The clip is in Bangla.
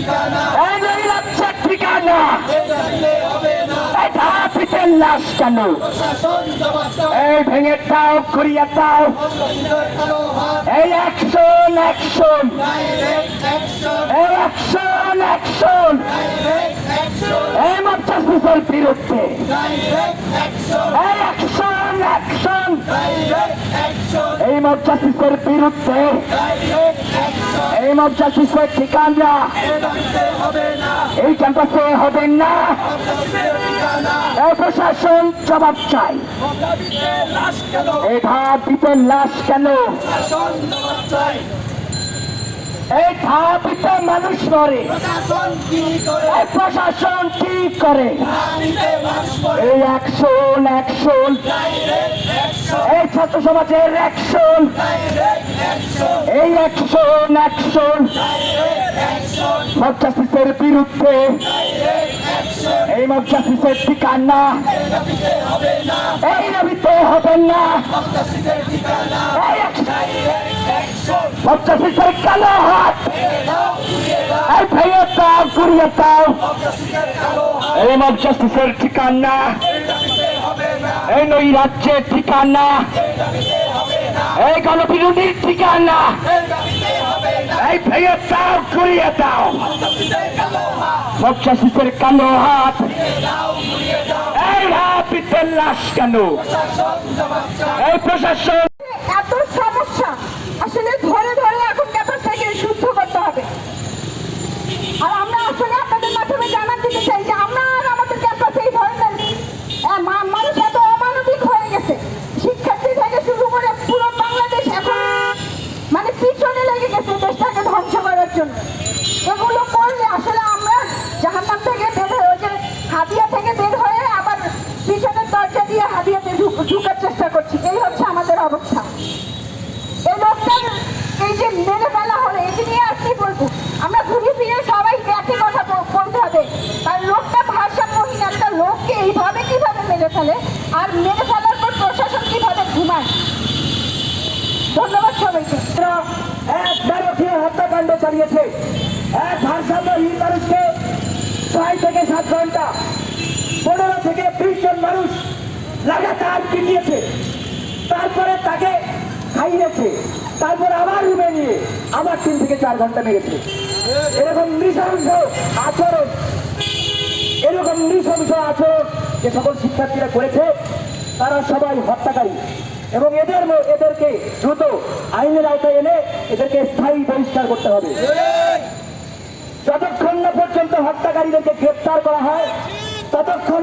ঠিকানা। এই পিতের লাশ কেন? এই ভেঙে সন্ত্রাসীদের কালো হাত এই অ্যাকশন অ্যাকশন। এই অ্যাকশন অ্যাকশন। ডাইরেক্ট অ্যাকশন এই বিরুদ্ধে। এই অ্যাকশন অ্যাকশন। এই বিরুদ্ধে। ডাইরেক্ট অ্যাকশন এই ঠিকানা। এই ক্যাম্পাসে হবে না। প্রশাসন জবাব চাই। এ ধাপ দিতে লাশ কেন? এই দিতে মানুষ মরে প্রশাসন কি করে? এই অ্যাকশন অ্যাকশন এই ছাত্র সমাজের অ্যাকশন এই অ্যাকশন অ্যাকশন ডাইরেক্ট বিরুদ্ধে। এই মজ্জাসিসের ঠিকানা। এই নবীতে হবে না। মজ্জাসিসের কালো হাত ভেঙে দাও ঘুরিয়ে দাও এই হাত এই মজ্জাসিসের ঠিকানা। এই নৈরাজ্যের ঠিকানা। এটা দিতে হবে না এই গণবিরোধীর ঠিকানা। এই ভেঙে দাও ঘুরিয়ে দাও হাত মজ্জাসিসের কালো হাত। এই হাতিতে লাশ কেন? এই প্রশাসন দিয়ে ঢুকার চেষ্টা করছি। এই হচ্ছে আমাদের অবস্থা। এই লোকটার এই যে মেরে ফেলা হলো এটি নিয়ে আর কি বলব? আমরা ঘুরে ফিরে সবাই একই কথা বলতে হবে। কারণ লোকটা ভারসাম্যহীন, একটা লোককে এইভাবে কীভাবে মেরে ফেলে? আর মেরে ফেলার পর প্রশাসন কীভাবে ঘুমায়? ধন্যবাদ সবাইকে। এক নারকীয় হত্যাকাণ্ড চালিয়েছে। এক ভারসাম্যহীন মানুষকে ছয় থেকে সাত ঘণ্টা, পনেরো থেকে বিশ জন মানুষ লাগাতার পিটিয়েছে। তারপরে তাকে খাইয়েছে। তারপরে আবার রুমে নিয়ে আবার তিন থেকে চার ঘণ্টা মেরেছে। এরকম নৃশংস আচরণ, এরকম নৃশংস আচরণ যে সকল শিক্ষার্থীরা করেছে, তারা সবাই হত্যাকারী এবং এদের এদেরকে দ্রুত আইনের আওতায় এনে এদেরকে স্থায়ী বহিষ্কার করতে হবে। যতক্ষণ না পর্যন্ত হত্যাকারীদেরকে গ্রেপ্তার করা হয়, ততক্ষণ